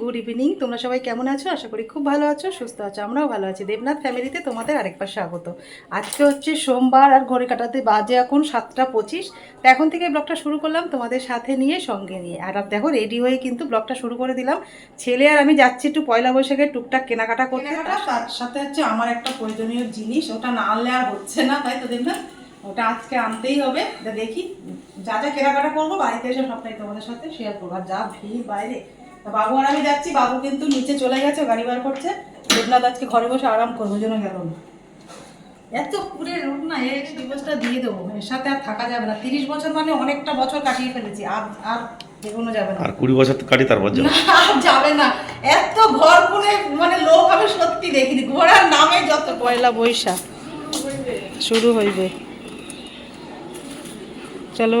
Good evening তোমরা সবাই কেমন আছো? আশা করি খুব ভালো আছো, সুস্থ আছো, আমরাও ভালো আছি। দেবনাথ ফ্যামিলিতে তোমাদের আরেকবার স্বাগত। আজকে হচ্ছে সোমবার আর ঘড়ি কাটাতে বাজে এখন সাতটা পঁচিশ। তো এখন থেকে ব্লগটা শুরু করলাম তোমাদের সাথে নিয়ে, সঙ্গে নিয়ে। আর দেখো রেডি হয়ে কিন্তু ব্লগটা শুরু করে দিলাম। ছেলে আর আমি যাচ্ছি একটু পয়লা বৈশাখের টুকটাক কেনাকাটা করতে। তার সাথে হচ্ছে আমার একটা প্রয়োজনীয় জিনিস, ওটা না আনলে আর হচ্ছে না, তাই তো দেবনাথ? ওটা আজকে আনতেই হবে। দেখি, যা যা কেনাকাটা করব, বাড়িতে এসে সবটাই তোমাদের সাথে শেয়ার করব। আর যা ভিড় বাইরে বাবু আর আমি যাচ্ছি বাবু কিন্তু নিচে চলে গেছে গাড়ি বার করছে। দেবনাথ আজকে ঘরে বসে আরাম করব জন্য গেল না। এত পুরে রোগ না এই ডিভোর্সটা দিয়ে দেবো এর সাথে আর থাকা যাবে না। তিরিশ বছর মানে অনেকটা বছর কাটিয়ে ফেলেছি আর আর এগোনো যাবে না। আর কুড়ি বছর তো কাটি তারপর যাব। আর যাবে না। এত ঘর পুরে মানে লোক আমি সত্যি দেখিনি। ঘোড়ার নামে যত পয়লা বৈশাখ শুরু হইবে। চলো।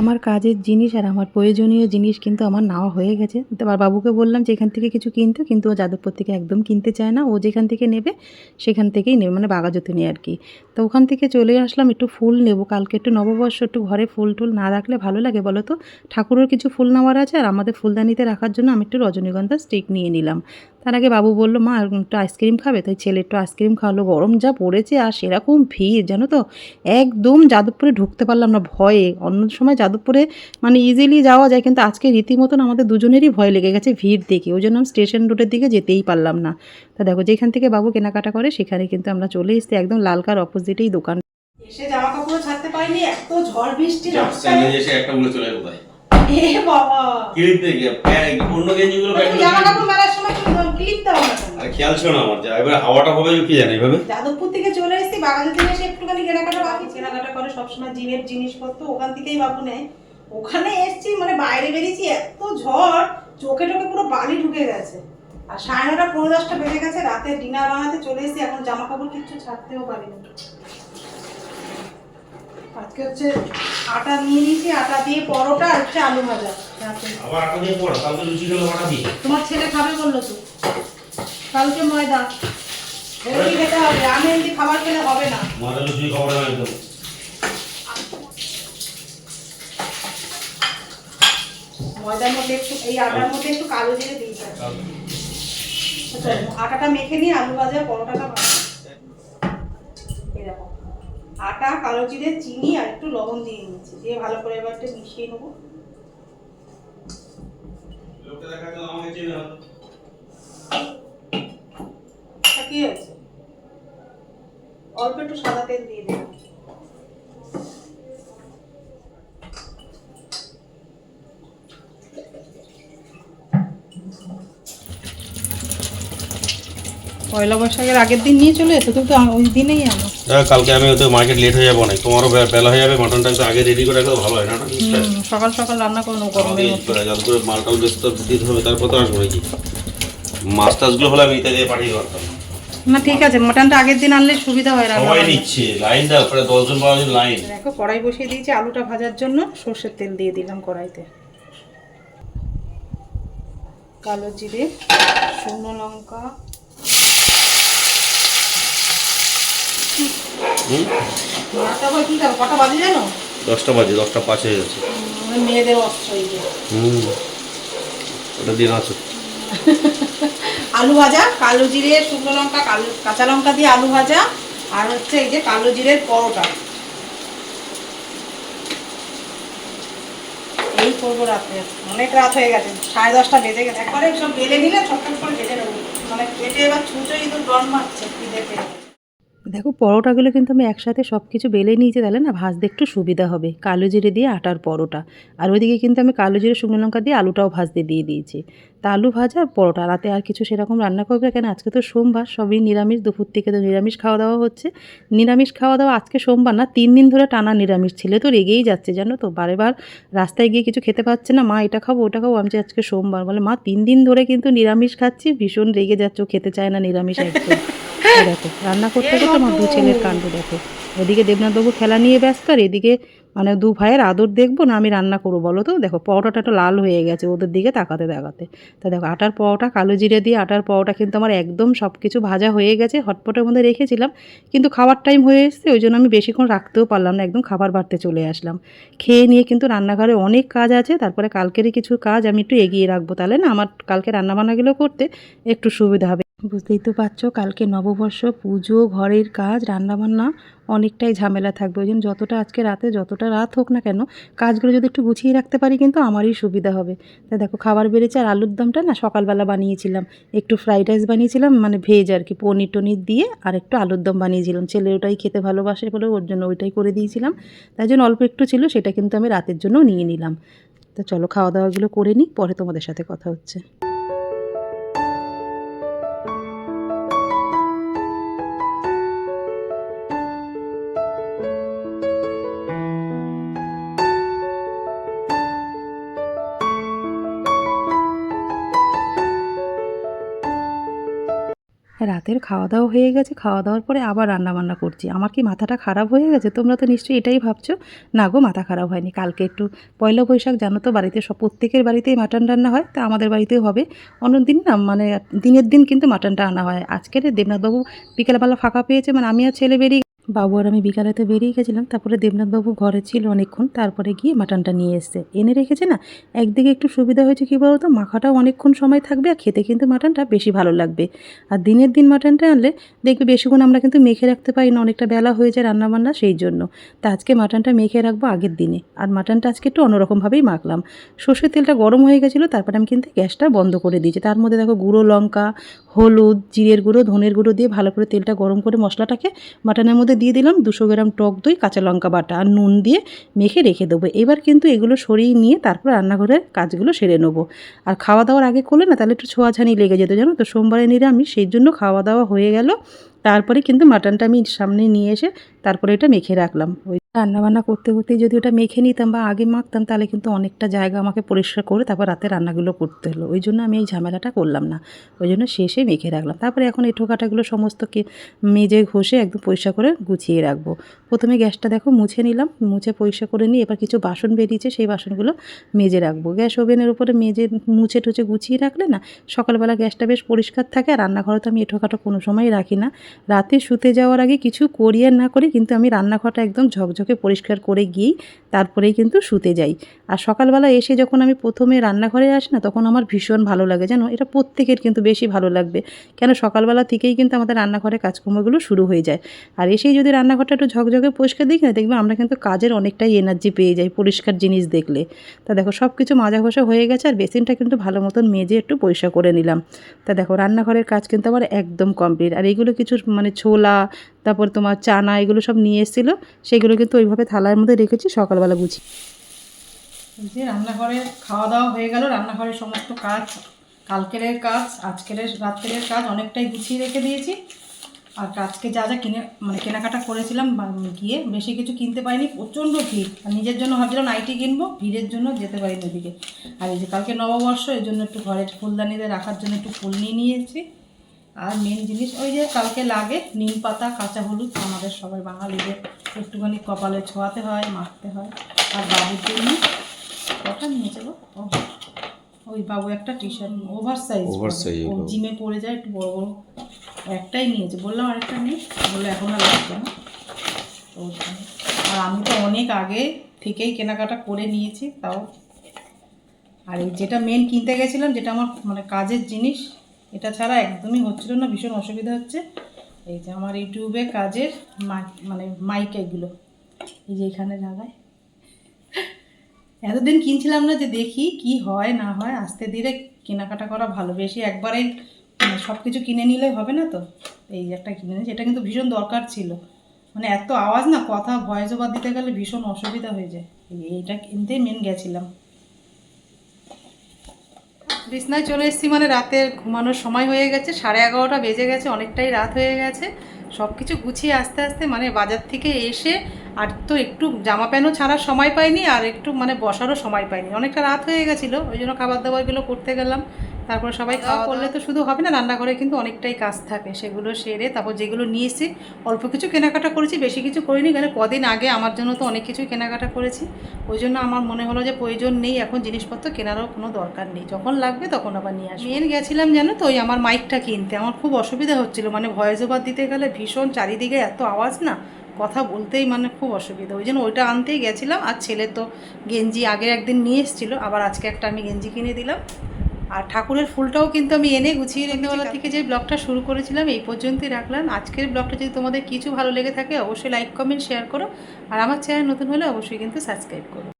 আমার কাজের জিনিস আর আমার প্রয়োজনীয় জিনিস কিন্তু আমার নেওয়া হয়ে গেছে। এবার বাবুকে বললাম যে এখান থেকে কিছু কিনতে, কিন্তু ও যাদবপুর থেকে একদম কিনতে চায় না। ও যেখান থেকে নেবে, সেখান থেকেই নেবে মানে বাগাজতে নিয়ে আর কি। তো ওখান থেকে চলে আসলাম, একটু ফুল নেব। কালকে একটু নববর্ষ, একটু ঘরে ফুল টুল না রাখলে ভালো লাগে বলো তো? ঠাকুরের কিছু ফুল নেওয়ার আছে, আর আমাদের ফুলদানিতে রাখার জন্য আমি একটু রজনীগন্ধা স্টিক নিয়ে নিলাম। তার আগে বাবু বলল মা একটু আইসক্রিম খাবে? তাই ছেলে একটু আইসক্রিম খাওয়ালো গরম যা পড়েছে আর সেরকম ভিড় জানো তো? একদম যাদবপুরে ঢুকতে পারলাম না ভয়ে। অন্য সময় যাদবপুরে মানে ইজিলি যাওয়া যায় কিন্তু আজকে রীতিমতন আমাদের দুজনেরই ভয় লেগে গেছে ভিড় দেখে। ওই জন্য আমি স্টেশন রোডের দিকে যেতেই পারলাম না। তা দেখো যেখান থেকে বাবু কেনাকাটা করে সেখানে কিন্তু আমরা চলে এসেছি একদম লালকার অপোজিটেই দোকান। এসে জামা কাপড় ছাড়তে পারিনি এত ঝড় বৃষ্টি এসে একটা চলে বাবা। গিয়ে অন্য গেঞ্জিগুলো জামা কাপড় মেলার সময় ক্লিপ দাও না কেন? আর খেয়াল ছিল না আমার যা এবার হাওয়াটা হবে কি জানি এভাবে? যাদবপুর থেকে চলে এসেছি বাগানে থেকে এসে একটুখানি কেনাকাটা বাকি। কেনাকাটা করে সবসময় জিমের জিনিসপত্র ওখান থেকেই বাবু নেয়। ওখানে এসেছি মানে বাইরে বেরিয়েছি এত ঝড় চোখে টোকে পুরো বালি ঢুকে গেছে। আর সাড়ে নটা পনেরো দশটা বেজে গেছে রাতে ডিনার বানাতে চলে এসেছি এখন জামা কাপড় কিচ্ছু ছাড়তেও পারি না আজকে হচ্ছে আটা নিয়ে নিয়েছি আটা দিয়ে পরোটা আর হচ্ছে আলু ভাজা। আবার আটা দিয়ে পড়া কালকে লুচি খেলো আটা দিয়ে? তোমার ছেলে খাবে বলল তো। কালকে ময়দা। হেলদি খেতে হবে? আনহেলদি খাবার খেলে হবে না। মাথা লুচি খাবার না একদম ময়দার মধ্যে একটু এই আটার মধ্যে একটু কালো জিরে দিয়েছি আচ্ছা, আটাটা মেখে নিয়ে আলু ভাজা পরোটাটা দেখো আটা কালো জিরে চিনি আর একটু লবণ দিয়ে নিয়েছি দিয়ে ভালো করে এবার একটু মিশিয়ে নেব। লোকটা দেখা গেল আমাকে চেনে না তা কি আছে? অল্প একটু সাদা তেল দিয়ে দেবো পয়লা বৈশাখের আগের দিন নিয়ে চলে এসো তুমি তো ওই দিনেই আনো। কালকে আমি ওদের মার্কেট লেট হয়ে যাব না তোমারও বেলা হয়ে যাবে মাটনটা একটু আগে রেডি করে রাখলে ভালো হয় না সকাল সকাল রান্না করো গরমের মধ্যে। যাতে করে মালটাল বেশ তো দিতে হবে তারপর তো আসব নাকি মাছ টাছগুলো হলে আমি ইতে দিয়ে পাঠিয়ে পারতাম না ঠিক আছে মটনটা আগের দিন আনলে সুবিধা হয় রান্না সবাই নিচ্ছে লাইন দাও প্রায় দশজন বারো জন লাইন। দেখো কড়াই বসিয়ে দিয়েছি আলুটা ভাজার জন্য সর্ষের তেল দিয়ে দিলাম কড়াইতে। কালো জিরে শুকনো লঙ্কা। কটা বাজে জানো? দশটা বাজে দশটা পাঁচ হয়ে গেছে। মেয়েদের অস্ত্র হুম। ওটা দিন আছো। আলু ভাজা, কালো জিরে, শুকনো লঙ্কা, কালো, কাঁচা লঙ্কা দিয়ে আলু ভাজা, আর হচ্ছে এই যে কালো জিরের পরোটা। এই করব রাতে অনেক রাত হয়ে গেছে, সাড়ে দশটা বেজে গেছে। একবারে সব বেলে নিলে, ছটফট করে বেজে নেব। মানে পেটে এবার ছুঁচো ইঁদুর ডন মারছে, কি দেখে। দেখো, পরোটাগুলো কিন্তু আমি একসাথে সব কিছু বেলে নিয়েছি, তাহলে না ভাজতে একটু সুবিধা হবে। কালো জিরে দিয়ে আটার পরোটা। আর ওইদিকে কিন্তু আমি কালো জিরে, শুকনো লঙ্কা দিয়ে আলুটাও ভাজতে দিয়ে দিয়েছি। তা আলু ভাজা আর পরোটা রাতে আর কিছু সেরকম রান্না করবে কেন? আজকে তো সোমবার, সবই নিরামিষ, দুপুর থেকে তো নিরামিষ খাওয়া দাওয়া হচ্ছে। নিরামিষ খাওয়া দাওয়া আজকে সোমবার না, তিন দিন ধরে টানা নিরামিষ। ছেলে তো রেগেই যাচ্ছে, জানো তো? বারে বার রাস্তায় গিয়ে কিছু খেতে পাচ্ছে না, মা এটা খাব, ওটা খাব, আমি আজকে সোমবার। বলে, মা, তিন দিন ধরে কিন্তু নিরামিষ খাচ্ছি, ভীষণ রেগে যাচ্ছে খেতে চায় না নিরামিষ একদম। দেখো, রান্না করতে করতে আমার দু ছেলের কাণ্ড দেখো। ওদিকে দেবনাথবাবু খেলা নিয়ে ব্যস্ত, আর এদিকে মানে দু ভাইয়ের আদর দেখব না আমি রান্না করব বলো তো? দেখো, পরোটাটা একটু লাল হয়ে গেছে ওদের দিকে তাকাতে তাকাতে। তা দেখো, আটার পরোটা, কালো জিরে দিয়ে আটার পরোটা কিন্তু আমার একদম সব কিছু ভাজা হয়ে গেছে, হটপটের মধ্যে রেখেছিলাম। কিন্তু খাবার টাইম হয়ে এসছে, ওই জন্য আমি বেশিক্ষণ রাখতেও পারলাম না, একদম খাবার বাড়তে চলে আসলাম। খেয়ে নিয়ে কিন্তু রান্নাঘরে অনেক কাজ আছে, তারপরে কালকেরই কিছু কাজ আমি একটু এগিয়ে রাখব। তাহলে না, আমার কালকে রান্নাবান্নাগুলো করতে একটু সুবিধা হবে। বুঝতেই তো পারছ, কালকে নববর্ষ, পুজো, ঘরের কাজ, রান্নাবান্না, অনেকটাই ঝামেলা থাকবে। ওই জন্য যতটা আজকে রাতে, যতটা রাত হোক না কেন, কাজগুলো যদি একটু গুছিয়ে রাখতে পারি কিন্তু আমারই সুবিধা হবে। তা দেখো, খাবার বেড়েছে আর আলুর দমটা না সকালবেলা বানিয়েছিলাম। একটু ফ্রাইড রাইস বানিয়েছিলাম মানে ভেজ আর কি, পনির টনির দিয়ে আর একটু আলুর দম বানিয়েছিলাম। ছেলে ওটাই খেতে ভালোবাসে বলে ওর জন্য ওইটাই করে দিয়েছিলাম। তাই জন্য অল্প একটু ছিল, সেটা কিন্তু আমি রাতের জন্য নিয়ে নিলাম। তা চলো খাওয়া দাওয়াগুলো করে নিই, পরে তোমাদের সাথে কথা হচ্ছে। রাতের খাওয়া দাওয়া হয়ে গেছে খাওয়া দাওয়ার পরে আবার রান্না বান্না করছি। আমার কি মাথাটা খারাপ হয়ে গেছে? তোমরা তো নিশ্চয়ই এটাই ভাবছ? না গো, মাথা খারাপ হয়নি। কালকে একটু পয়লা বৈশাখ, জানো তো, বাড়িতে সব প্রত্যেকের বাড়িতেই মাটন রান্না হয়, তা আমাদের বাড়িতেও হবে। অন্য দিন না মানে দিনের দিন কিন্তু মাটনটা আনা হয়। আজকের দেবনাথবাবু বিকেলবেলা ফাঁকা পেয়েছে মানে আমি আর ছেলে বেরিয়ে বাবু আর আমি বিকালেতে বেরিয়ে গেছিলাম, তারপরে দেবনাথবাবু ঘরে ছিল অনেকক্ষণ, তারপরে গিয়ে মাটনটা নিয়ে এসছে। এনে রেখেছে না, একদিকে একটু সুবিধা হয়েছে কী বলতো, মাখাটাও অনেকক্ষণ সময় থাকবে আর খেতে কিন্তু মাটনটা বেশি ভালো লাগবে। আর দিনের দিন মাটনটা আনলে দেখবে বেশিক্ষণ আমরা কিন্তু মেখে রাখতে পারি না, অনেকটা বেলা হয়ে যায় রান্নাবান্না সেই জন্য। তা আজকে মাটনটা মেখে রাখব আগের দিনে। আর মাটনটা আজকে একটু অন্যরকমভাবেই মাখলাম। সর্ষের তেলটা গরম হয়ে গেছিল, তারপরে আমি কিন্তু গ্যাসটা বন্ধ করে দিয়েছি। তার মধ্যে দেখো গুঁড়ো লঙ্কা, হলুদ, জিরের গুঁড়ো, ধনের গুঁড়ো দিয়ে ভালো করে তেলটা গরম করে মশলাটাকে মাটনের মধ্যে দিয়ে দিলাম দুশো গ্রাম টক দই, কাঁচা লঙ্কা বাটা আর নুন দিয়ে মেখে রেখে দেবো। এবার কিন্তু এগুলো সরিয়ে নিয়ে তারপর রান্নাঘরের কাজগুলো সেরে নেব। আর খাওয়া দাওয়ার আগে করলে না তাহলে একটু ছোঁয়াছানি লেগে যেত, জানো তো? সোমবারে নিরামিষ, সেই জন্য খাওয়া দাওয়া হয়ে গেল। তারপরে কিন্তু মাটনটা আমি সামনে নিয়ে এসে তারপরে এটা মেখে রাখলাম। ওই রান্নাবান্না করতে করতেই যদি ওটা মেখে নিতাম বা আগে মাখতাম, তাহলে কিন্তু অনেকটা জায়গা আমাকে পরিষ্কার করে তারপর রাতে রান্নাগুলো করতে হলো। ওই জন্য আমি এই ঝামেলাটা করলাম না। ওই জন্য শেষে মেখে রাখলাম। তারপরে এখন এঁঠো কাটাগুলো সমস্তকে মেজে ঘষে একদম পরিষ্কার করে গুছিয়ে রাখব। প্রথমে গ্যাসটা দেখো মুছে নিলাম। মুছে পরিষ্কার করে নিয়ে এবার কিছু বাসন বেরিয়েছে, সেই বাসনগুলো মেজে রাখব। গ্যাস ওভেনের উপরে মেজে, মুছে টুছে গুছিয়ে রাখলে না সকালবেলা গ্যাসটা বেশ পরিষ্কার থাকে। আর রান্নাঘরে তো আমি এঁঠো কোনো সময় রাখি না। রাতে শুতে যাওয়ার আগে কিছু করি আর না করি, কিন্তু আমি রান্নাঘরটা একদম ঝকঝকে পরিষ্কার করে গিয়েই তারপরেই কিন্তু শুতে যাই। আর সকালবেলা এসে যখন আমি প্রথমে রান্নাঘরে আসি না, তখন আমার ভীষণ ভালো লাগে, জানো? এটা প্রত্যেকের কিন্তু বেশি ভালো লাগবে। কেন? সকালবেলা থেকেই কিন্তু আমাদের রান্নাঘরে কাজকর্মগুলো শুরু হয়ে যায়। আর এসেই যদি রান্নাঘরটা একটু ঝকঝকে পরিষ্কার দিই না, দেখবে আমরা কিন্তু কাজের অনেকটাই এনার্জি পেয়ে যাই পরিষ্কার জিনিস দেখলে। তা দেখো সব কিছু মাজা ঘষা হয়ে গেছে আর বেসিনটা কিন্তু ভালো মতন মেজে একটু পরিষ্কার করে নিলাম। তা দেখো, রান্নাঘরের কাজ কিন্তু আমার একদম কমপ্লিট আর এগুলো কিছু মানে ছোলা তারপর তোমার চানা এগুলো সব নিয়ে এসেছিল, সেগুলো কিন্তু ওইভাবে থালার মধ্যে রেখেছি, সকালবেলা গুছি। যে রান্নাঘরে খাওয়া দাওয়া হয়ে গেল, রান্নাঘরের সমস্ত কাজ, কালকের কাজ, আজকের রাত্রের কাজ অনেকটাই গুছিয়ে রেখে দিয়েছি। আর আজকে যা যা কিনে মানে কেনাকাটা করেছিলাম গিয়ে বেশি কিছু কিনতে পারিনি, প্রচণ্ড ভিড়। আর নিজের জন্য ভাবছিলাম নাইটি কিনবো, ভিড়ের জন্য যেতে পারিনি ওদিকে আর এই যে কালকে নববর্ষ এই জন্য একটু ঘরের ফুলদানিতে রাখার জন্য একটু ফুল নিয়ে নিয়েছি। আর মেন জিনিস ওই যে কালকে লাগে নিম পাতা কাঁচা হলুদ আমাদের সবাই বাঙালিদের একটুখানি কপালে ছোঁয়াতে হয় মাখতে হয়। আর বাবুর জন্য কটা নিয়ে ও, ওই বাবু একটা T shirt oversize Oversize ও এগুলো। জিমে পড়ে যায় একটু বড় বড় একটাই নিয়েছে। বললাম আরেকটা নেই বলল এখন আর লাগবে না। আর আমি তো অনেক আগে থেকেই কেনাকাটা করে নিয়েছি তাও। আর এই যেটা মেন কিনতে গেছিলাম যেটা আমার মানে কাজের জিনিস এটা ছাড়া একদমই হচ্ছিল না, ভীষণ অসুবিধা হচ্ছে। এই যে আমার ইউটিউবে কাজের মানে মাইক এগুলো। এই যে এখানে লাগায় এতদিন কিনছিলাম না যে দেখি কি হয়, না হয়, আস্তে ধীরে কেনাকাটা করা ভালো। বেশি একবারেই সব কিছু কিনে নিলে হবে না তো? এই যে একটা কিনে নিয়েছি, এটা কিন্তু ভীষণ দরকার ছিল। মানে এত আওয়াজ না, কথা ভয়েস ওভার দিতে গেলে ভীষণ অসুবিধা হয়ে যায়। এইটা কিনতেই মেন গেছিলাম। বিছনায় চলে এসেছি মানে রাতের ঘুমানোর সময় হয়ে গেছে, সাড়ে এগারোটা বেজে গেছে, অনেকটাই রাত হয়ে গেছে। সব কিছু গুছিয়ে আস্তে আস্তে মানে বাজার থেকে এসে আর তো একটু জামা প্যান্টও ছাড়ার সময় পাইনি আর একটু মানে বসারও সময় পাইনি। অনেকটা রাত হয়ে গেছিল, ওই জন্য খাবার দাবারগুলো করতে গেলাম। তারপরে সবাই খাওয়া করলে তো শুধু হবে না রান্নাঘরে কিন্তু অনেকটাই কাজ থাকে। সেগুলো সেরে তারপর যেগুলো নিয়ে এসেছি অল্প কিছু কেনাকাটা করেছি বেশি কিছু করিনি কেন কদিন আগে আমার জন্য তো অনেক কিছুই কেনাকাটা করেছি। ওই জন্য আমার মনে হলো যে প্রয়োজন নেই এখন জিনিসপত্র কেনারও কোনো দরকার নেই। যখন লাগবে তখন আবার নিয়ে আসব। মেন গেছিলাম জানো তো ওই আমার মাইকটা কিনতে। আমার খুব অসুবিধা হচ্ছিল মানে ভয়েস ওভার দিতে গেলে ভীষণ চারিদিকে এত আওয়াজ না কথা বলতেই মানে খুব অসুবিধা। ওই জন্য ওইটা আনতেই গেছিলাম আর ছেলে তো গেঞ্জি আগে একদিন নিয়ে এসেছিল আবার আজকে একটা আমি গেঞ্জি কিনে দিলাম। আর ঠাকুরের ফুলটাও কিন্তু আমি এনে গুছিয়ে রেখেবেলা থেকে যে ব্লগটা শুরু করেছিলাম এই পর্যন্তই রাখলাম। আজকের ব্লগটা যদি তোমাদের কিছু ভালো লেগে থাকে অবশ্যই লাইক কমেন্ট শেয়ার করো। আর আমার চ্যানেল নতুন হলে অবশ্যই কিন্তু সাবস্ক্রাইব করো।